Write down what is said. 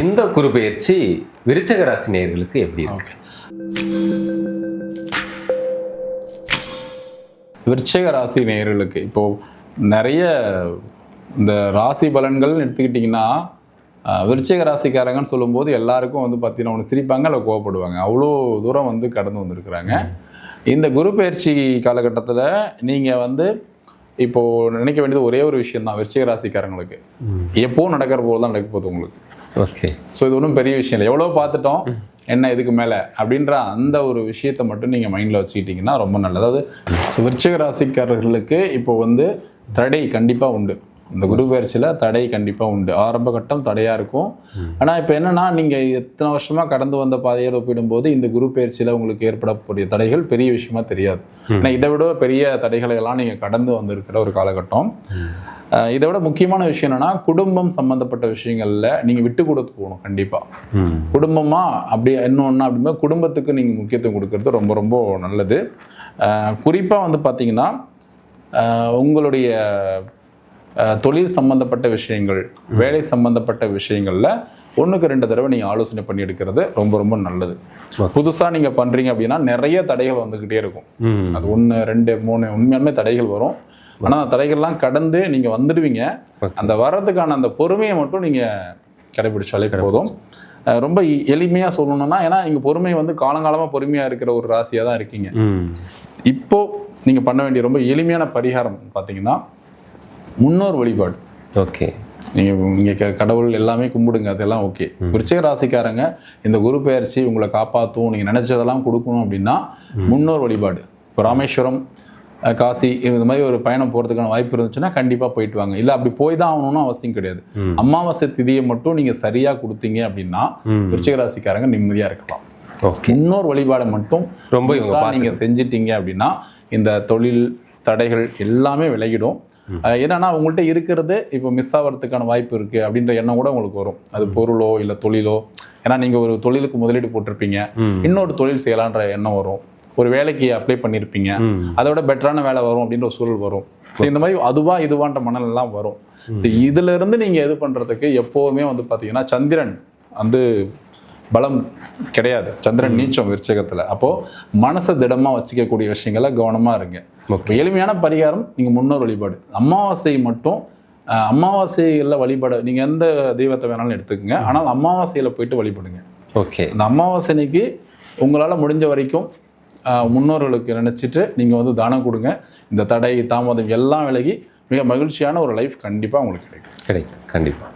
இந்த குரு பெயர்ச்சி விருச்சக ராசி நேயர்களுக்கு எப்படி இருக்கு? விருச்சிக ராசி நேயர்களுக்கு இப்போ நிறைய இந்த ராசி பலன்கள் எடுத்துக்கிட்டிங்கன்னா விருச்சிக ராசிக்காரங்கன்னு சொல்லும்போது எல்லாருக்கும் வந்து பார்த்தீங்கன்னா ஒன்று சிரிப்பாங்க இல்லை கோவப்படுவாங்க. அவ்வளோ தூரம் வந்து கடந்து வந்திருக்கிறாங்க. இந்த குரு பயிற்சி காலகட்டத்தில் நீங்கள் வந்து இப்போ நினைக்க வேண்டியது ஒரே ஒரு விஷயம் தான் விருச்சிக ராசிக்காரங்களுக்கு. எப்போ நடக்கிற போது தான் நடக்க போகுது உங்களுக்கு. ஓகே ஸோ இது ஒன்றும் பெரிய விஷயம் இல்லை. எவ்வளோ பார்த்துட்டோம். என்ன இதுக்கு மேலே? அப்படின்ற அந்த ஒரு விஷயத்தை மட்டும் நீங்கள் மைண்டில் வச்சுக்கிட்டிங்கன்னா ரொம்ப நல்லது. அதாவது ஸோ விருச்சிக ராசிக்காரர்களுக்கு இப்போ வந்து தடை கண்டிப்பாக உண்டு. இந்த குரு பயிற்சியில் தடை கண்டிப்பாக உண்டு. ஆரம்ப கட்டம் தடையாக இருக்கும். ஆனால் இப்போ என்னன்னா நீங்கள் எத்தனை வருஷமாக கடந்து வந்த பாதையோடு ஒப்பிடும்போது இந்த குரு பயிற்சியில் உங்களுக்கு ஏற்படக்கூடிய தடைகள் பெரிய விஷயமா தெரியாது. ஏன்னா இதை விட பெரிய தடைகளை எல்லாம் நீங்கள் கடந்து வந்திருக்கிற ஒரு காலகட்டம். இதை விட முக்கியமான விஷயம் என்னன்னா குடும்பம் சம்பந்தப்பட்ட விஷயங்கள்ல நீங்க விட்டு கொடுத்து போகணும் கண்டிப்பா. குடும்பமா அப்படி இன்னொன்று அப்படின்னா குடும்பத்துக்கு நீங்க முக்கியத்துவம் கொடுக்கறது ரொம்ப ரொம்ப நல்லது. அஹ் குறிப்பா வந்து பாத்தீங்கன்னா அஹ் உங்களுடைய தொழில் சம்பந்தப்பட்ட விஷயங்கள் வேலை சம்பந்தப்பட்ட விஷயங்கள்ல ஒண்ணுக்கு ரெண்டு தடவை நீங்க ஆலோசனை பண்ணி எடுக்கிறது ரொம்ப ரொம்ப நல்லது. புதுசா நீங்க பண்றீங்க அப்படின்னா நிறைய தடைகள் வந்துகிட்டே இருக்கும். அது ஒன்று ரெண்டு மூணு உண்மையாலுமே தடைகள் வரும். ஆனால் அந்த தடைகள்லாம் கடந்து நீங்கள் வந்துடுவீங்க. அந்த வர்றதுக்கான அந்த பொறுமையை மட்டும் நீங்கள் கடைபிடிச்சாலே போதும். ரொம்ப எளிமையாக சொல்லணும்னா ஏன்னா நீங்கள் பொறுமை வந்து காலங்காலமாக பொறுமையாக இருக்கிற ஒரு ராசியாக தான் இருக்கீங்க. ம். இப்போ நீங்கள் பண்ண வேண்டிய ரொம்ப எளிமையான பரிகாரம் பார்த்தீங்கன்னா முன்னோர் வழிபாடு. ஓகே. நீங்கள் நீங்கள் கடவுள் எல்லாமே கும்பிடுங்க அதெல்லாம் ஓகே. விருச்சிக ராசிக்காரங்க இந்த குரு பெயர்ச்சி உங்களை காப்பாற்றும் நீங்கள் நினைச்சதெல்லாம் கொடுக்கணும் அப்படின்னா முன்னோர் வழிபாடு. இப்போ ராமேஸ்வரம் காசி இந்த மாதிரி ஒரு பயணம் போகிறதுக்கான வாய்ப்பு இருந்துச்சுன்னா கண்டிப்பாக போயிட்டு வாங்க. இல்லை அப்படி போய் தான் ஆகணும்னு அவசியம் கிடையாது. அமாவாசை திதியை மட்டும் நீங்கள் சரியாக கொடுத்தீங்க அப்படின்னா விருச்சிக ராசிக்காரங்க நிம்மதியாக இருக்கலாம். ஓகே. முன்னோர் வழிபாடை மட்டும் ரொம்ப இவங்க முழுசா நீங்க செஞ்சிட்டீங்க அப்படின்னா இந்த தொழில் தடைகள் எல்லாமே விலகிடும். என்னன்னா உங்கள்கிட்ட இருக்கிறது இப்போ மிஸ் ஆகிறதுக்கான வாய்ப்பு இருக்கு அப்படின்ற எண்ணம் கூட உங்களுக்கு வரும். அது பொருளோ இல்லை தொழிலோ. ஏன்னா நீங்க ஒரு தொழிலுக்கு முதலீடு போட்டிருப்பீங்க. இன்னொரு தொழில் செய்யலான்ற எண்ணம் வரும். ஒரு வேலைக்கு அப்ளை பண்ணியிருப்பீங்க அதை விட பெட்டரான வேலை வரும் அப்படின்ற ஒரு சூழல் வரும். So இந்த மாதிரி அதுவா இதுவான்ற மணல் எல்லாம் வரும் ஸோ இதுல இருந்து நீங்க இது பண்றதுக்கு எப்போவுமே வந்து பாத்தீங்கன்னா சந்திரன் வந்து பலம் கிடையாது. சந்திரன் நீச்சம் விருச்சகத்துல. அப்போ மனசை திடமா வச்சுக்கக்கூடிய விஷயங்கள கவனமா இருங்க. எளிமையான பரிகாரம் நீங்க முன்னோர் வழிபாடு. அமாவாசை மட்டும் அமாவாசையில வழிபாடு நீங்க எந்த தெய்வத்தை வேணாலும் எடுத்துக்கங்க. ஆனால் அமாவாசையில போயிட்டு வழிபடுங்க. ஓகே. இந்த அமாவாசைக்கு உங்களால முடிஞ்ச வரைக்கும் முன்னோர்களுக்கு நினைச்சிட்டு நீங்க வந்து தானம் கொடுங்க. இந்த தடை தாமதம் எல்லாம் விலகி மிக மகிழ்ச்சியான ஒரு லைஃப் கண்டிப்பா உங்களுக்கு கிடைக்கும். கிடைக்கும். கண்டிப்பாக